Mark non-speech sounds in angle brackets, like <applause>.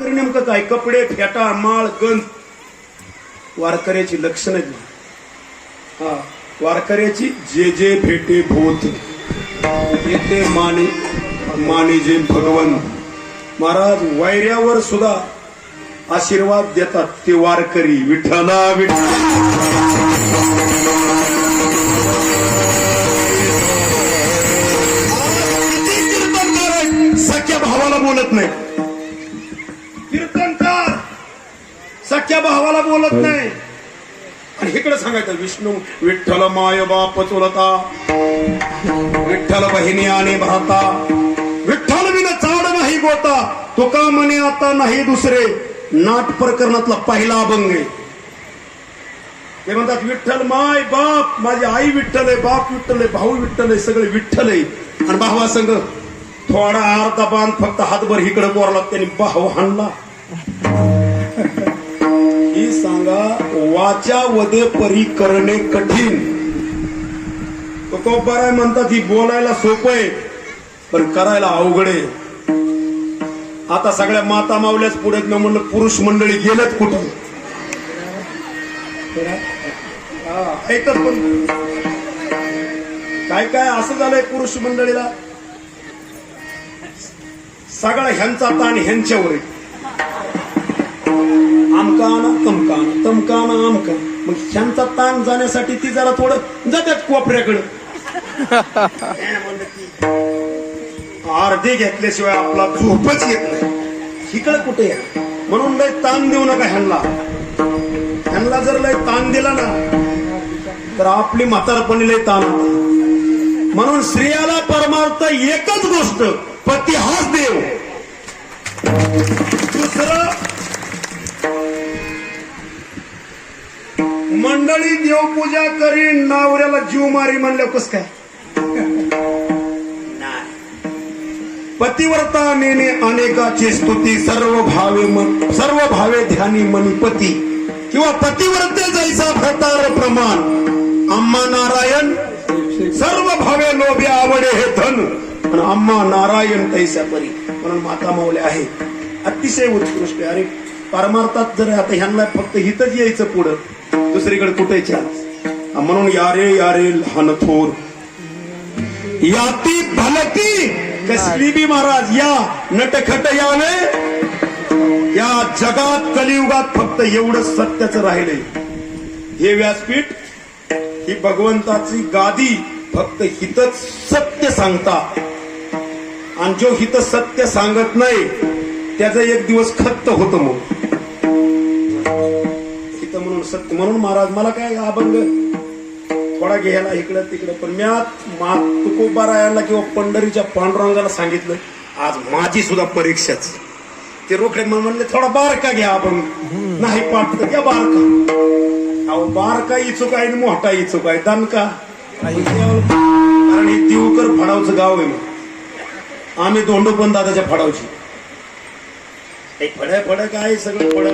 तरी नेमकं काय कपडे फेटा माळ गंध. वारकऱ्याची लक्षणं आहेत हा वारकऱ्याची जे जे भेटे भूत. येते माने माने जे भगवन. महाराज वैऱ्यावर सुद्धा आशीर्वाद देतात ते वारकरी. विठ्ठला विठ्ठल. सख्या भावाला बोलत नाही. सख्या भावाला बोलत नाही. आणि इकडे सांगायचं विष्णू विठ्ठल माय बाप चुलता. विठ्ठल बहिणी आणि भ्राता. विठ्ठल विन चाड नाही गोता. तुका म्हणे आता नाही दुसरे. नाट प्रकरणातला पहिला अभंग. आहे ते म्हणतात विठ्ठल माय बाप माझी आई विठ्ठल आहे बाप विठ्ठल आहे भाऊ विठ्ठल आहे सगळे विठ्ठल आहे. आणि भावा संग थोडा अर्धा बांध फक्त हातभर इकडे कोरला त्यांनी भाऊ हाणला. सांगा वाचा वदे परी करणे कठीण. तुकोबाराय म्हणतात ही बोलायला सोपं आहे पण करायला अवघड आहे. आता सगळ्या माता मावल्याच पुढे मी म्हणलं पुरुष मंडळी गेलेत कुठून? हा, ऐकत पण. काय काय असं झालंय पुरुष मंडळीला? सगळा ह्यांचा ताण ह्यांच्यावर आहे. आमका ना तमका ना तमका ना आमका. मग ह्यांचा ताण जाण्यासाठी ती जरा थोडं जात्यात कोपऱ्याकडं. <laughs> अर्धे घेतल्याशिवाय आपला झोपच येत नाही. इकडं कुठे? आहे? म्हणून लय ताण देऊ नका ह्यांना. ह्यांना जर लय ताण दिला ना तर आपली म्हातारपणी लय ताण होता. म्हणून स्त्रियाला परमार्थ एकच गोष्ट पती हाच देव. दुसरं मंडळी देवपूजा करी नावऱ्याला जीव मारी म्हणल्या कस काय? पतिव्रता नेणे अनेकाची स्तुती सर्व भावे मन सर्व भावे ध्यानी मनी पती किंवा पतिव्रते जैसा प्रकार प्रमाण. अम्मा नारायण सर्व भावे लोभे आवडे हे धन. पण अम्मा नारायण तैसा परी. म्हणून माता माऊले आहे. अतिशय उत्कृष्ट. अरे परमार्थात जर आता ह्यांना फक्त हितच यायचं पुढं. दुसरीकडे कुठे म्हणून यारे यारे लहान थोर. याती भलती. कसली बी महाराज या नटखट याने. या जगात कलियुगात फक्त एवढं सत्याच राहिलंय. हे व्यासपीठ ही भगवंताची गादी फक्त हितच सत्य सांगता. आणि जो हित सत्य सांगत नाही त्याचा एक दिवस खत्त होतं मग. सत्य म्हणून महाराज मला काय अभंग थोडा घ्यायला इकडं तिकडं पण मी आज तुकोबारायाला किंवा पंढरीच्या पांडुरंगाला सांगितलं आज माझी सुद्धा परीक्षाच. ते रोखडे म्हणून म्हणले थोडा बारका घ्या आपण नाही पाठ तर घ्या बारका. अहो बारका इचूक आहे आणि मोठा इचूक आहे. दणका कारण हे दिवकर फडावचं गाव आहे मग आम्ही दोंडो पण दादाच्या फडावची. फड फड काय? सगळं फड